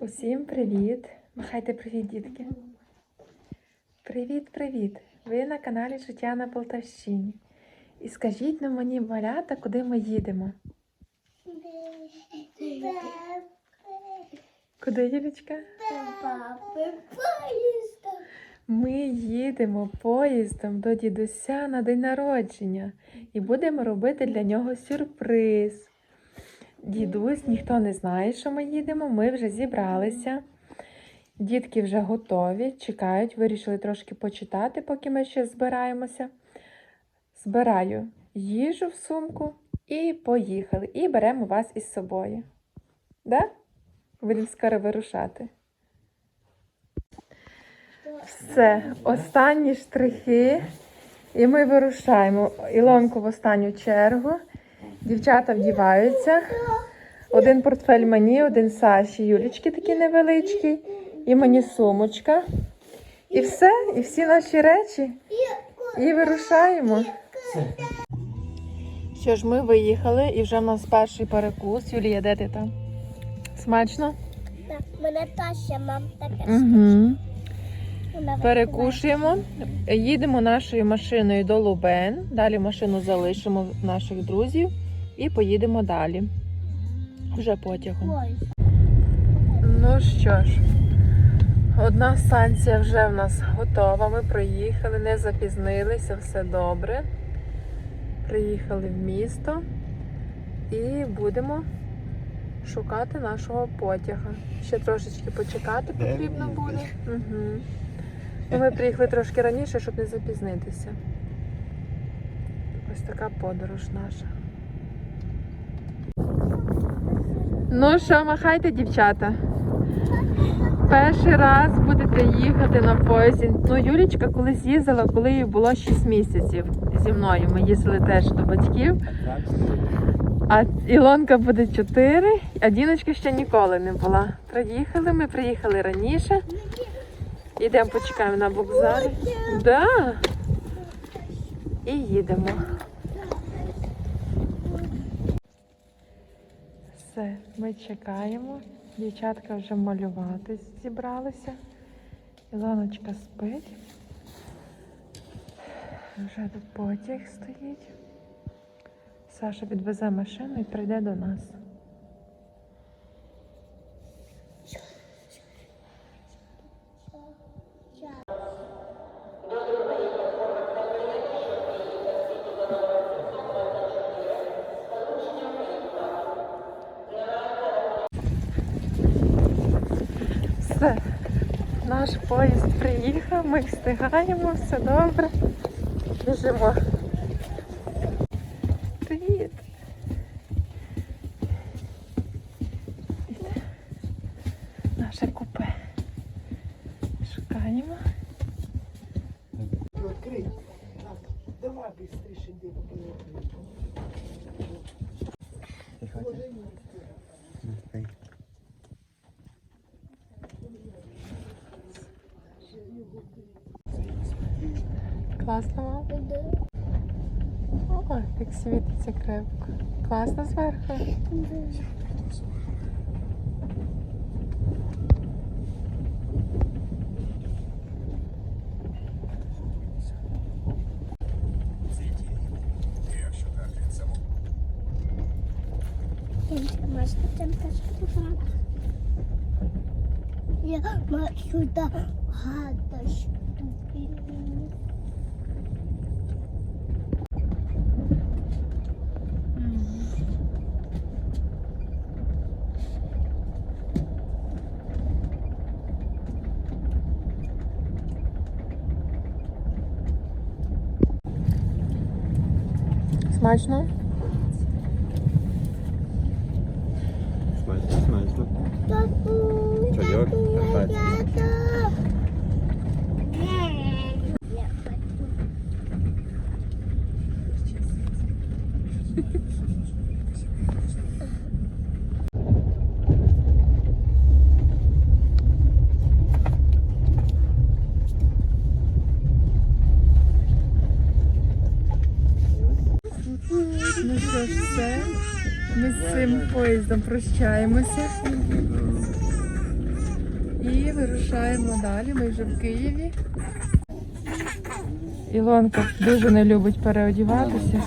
Усім привіт! Махайте привіт, дітки. Привіт, привіт! Ви на каналі Життя на Полтавщині. І скажіть нам мені, малята, куди ми їдемо? Куди, Юлічка? Ми їдемо поїздом до дідуся на день народження і будемо робити для нього сюрприз. Дідусь, ніхто не знає, що ми їдемо. Ми вже зібралися. Дітки вже готові, чекають, вирішили трошки почитати, поки ми ще збираємося. Збираю їжу в сумку і поїхали. І беремо вас із собою. Да? Будемо скоро вирушати. Все, останні штрихи. І ми вирушаємо. Ілонку в останню чергу. Дівчата вдіваються. Один портфель мені, один Саші, Юлічки такий невеличкий. І мені сумочка. І все, і всі наші речі. І вирушаємо. Що ж, ми виїхали, і вже в нас перший перекус. Юлія, де ти там? Смачно? Так, мене Тася, мам, таке. Угу. Перекушуємо, їдемо нашою машиною до Лубен. Далі машину залишимо наших друзів і поїдемо далі. Вже потягом. Ну що ж, одна станція вже в нас готова. Ми проїхали, не запізнилися, все добре. Приїхали в місто і будемо шукати нашого потяга. Ще трошечки почекати потрібно буде. Угу. Ну, ми приїхали трошки раніше, щоб не запізнитися. Ось така подорож наша. Ну що, махайте, дівчата. Перший раз будете їхати на поїзді. Ну, Юлічка колись їздила, коли їй було 6 місяців зі мною. Ми їздили теж до батьків. А Ілонка буде 4, а Діночка ще ніколи не була. Приїхали, ми приїхали раніше. Йдемо, почекаємо на вокзалі. Да. І їдемо. Все, ми чекаємо. Дівчатка вже малювати зібралися. Ілоночка спить. Вже тут потяг стоїть. Саша підвезе машину і прийде до нас. Поїзд приїхав, ми встигаємо, все добре. Біжимо. Привіт. Наше купе. Шукаємо. Давай быстріше йди по Класно, мам? О, як світиться крепко. Класно зверху. Я маю сюди гада Смачно? Смачно, смачно. Тату, Чайок, тату, Ну що ж, все. Ми з цим поїздом прощаємося. І вирушаємо далі. Ми вже в Києві. Ілонка дуже не любить переодіватися.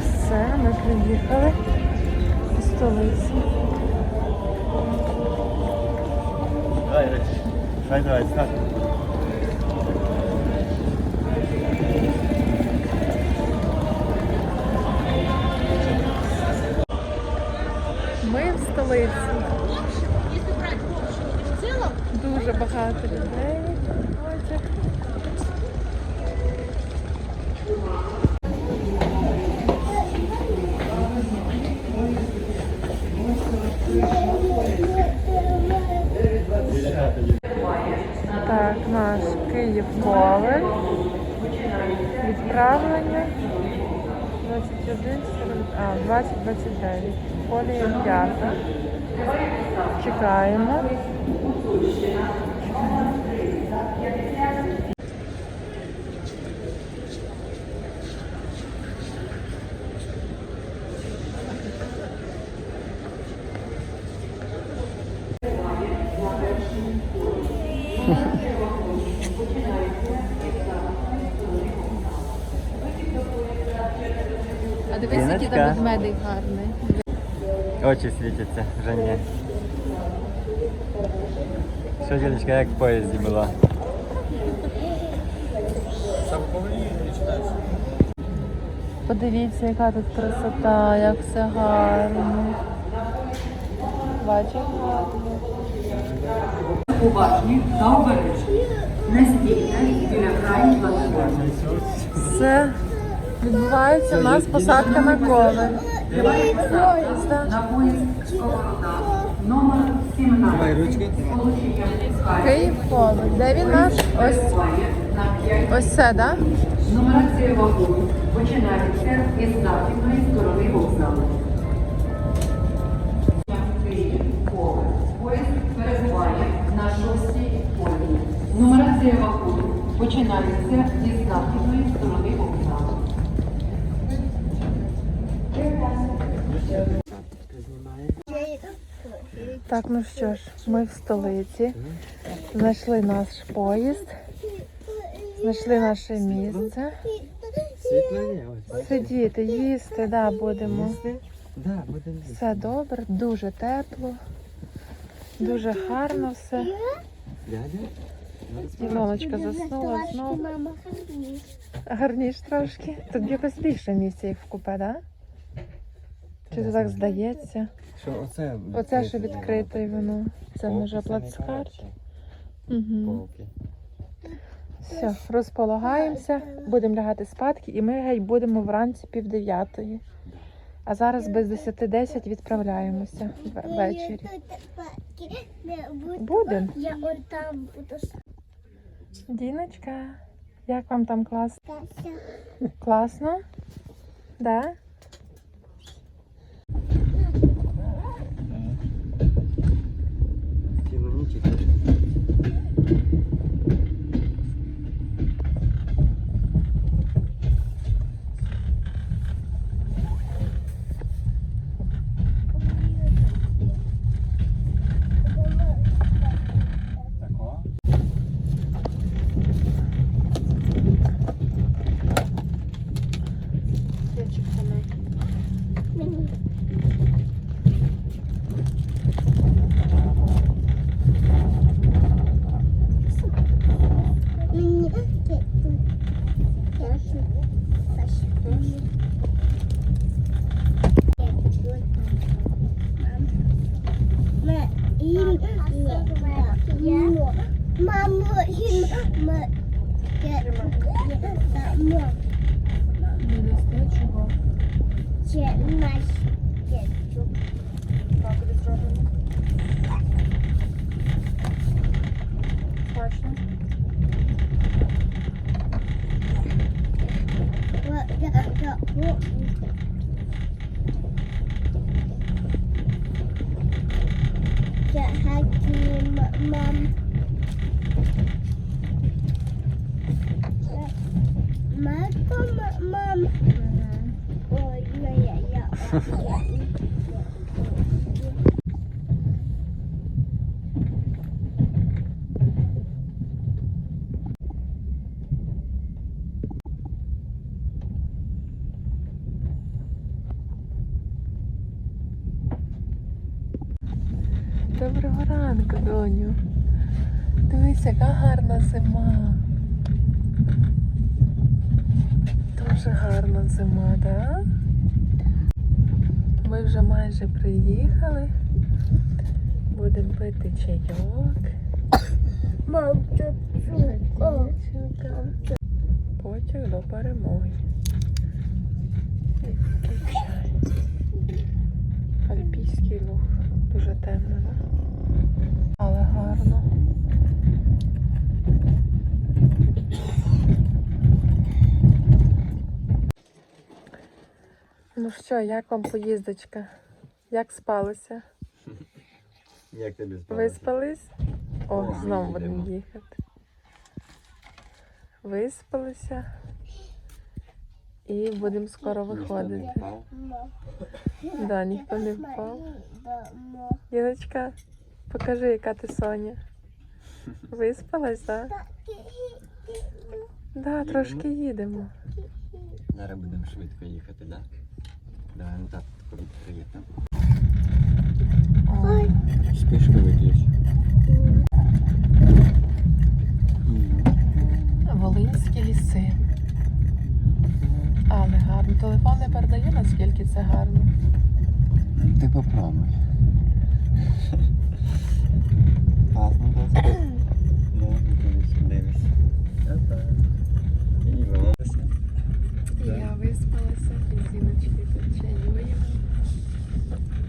Все, ми приїхали до столиці. Давай, Речі. Давай, столиці. Дуже багато людей. Так, наш Київ Ковель. Відправлення 21, а, 2029. Колія п'ята. Чекаємо. А дивись, який там ведмедик гарний. Очі світяться, вже ні. Що, дідочка, як в поїзді була? Подивіться, яка тут красота, як все гарно. Бачиш, гарно. уважні та обережні. Не стійте біля крайньої платформи. Все відбувається у нас посадка на ковель. На поїзд Сковорода номер 17. Сполучення Київ ковель. Де він наш? Ось, перебуває на 5. ось це, так? Нумерація вагону починається із західної сторони вокзалу. Київ. Поїзд перебуває на шостій колії. Нумерація вагону починається із західної Так, ну що ж, ми в столиці. Знайшли наш поїзд, знайшли наше місце. Сидіти, їсти, да, будемо. Все добре, дуже тепло, дуже гарно все. Ілоночка заснула знову. Гарніш трошки. Тут якось більше місця, як в купе, да? Чи це так здається? Що оце? Оце що відкрите воно. Це може плацкарт. Угу. Все, розполагаємося, будемо лягати спадки, і ми геть будемо вранці пів дев'ятої. А зараз без 10-10 відправляємося ввечері. Будем. Я от там буду Діночка, як вам там клас? статися. Класно? Да? Цілу ніч і теж. Тако? Мені. Мені теж. Мамо, чого? це наш кетчуп. Так, буде зроблено. Смачно. Я хочу мам. Мам, мам. Ой, я, я, я. Доброго ранку, доню. Дивись, яка гарна зима. Дуже гарна зима, так? Ми вже майже приїхали. Будемо пити чайок. Мам, Потяг до перемоги. Альпійський луг. Дуже темно, але гарно. Ну що, як вам поїздочка? Як спалося? Як тобі Виспались? О, О, знову будемо їхати. Виспалися. І будемо скоро виходити. Да, ніхто не впав. Діночка, покажи, яка ти Соня. Виспалась, так? Да? Трошки їдемо. Зараз будемо швидко їхати, так? Давай на так приїдемо. Ой, Спишку виключ. Волинські ліси. Але гарно. Телефон не передає, наскільки це гарно. Ти попробуй. Класно, досить. Ну, дивись, дивись. І вилазися. Я виспалася, і зіночки тут чаюємо.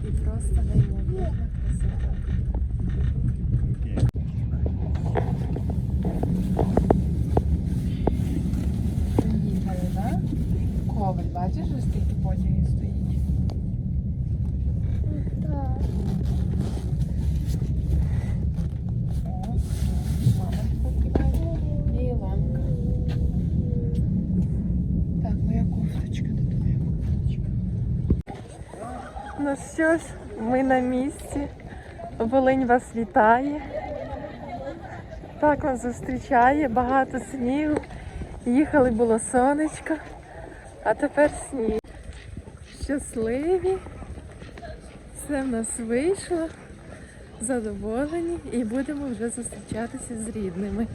І просто неймовірна красота. Приїхали, так? Коваль, бачиш, ось скільки потягів стоїть. Так. Ну що ж, ми на місці. Волинь вас вітає. Так вас зустрічає, багато снігу. Їхали було сонечко, а тепер сніг. Щасливі. Все в нас вийшло. Задоволені і будемо вже зустрічатися з рідними.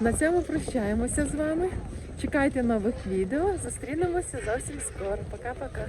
На цьому прощаємося з вами. Чекайте нових відео. Зустрінемося зовсім скоро. Пока-пока.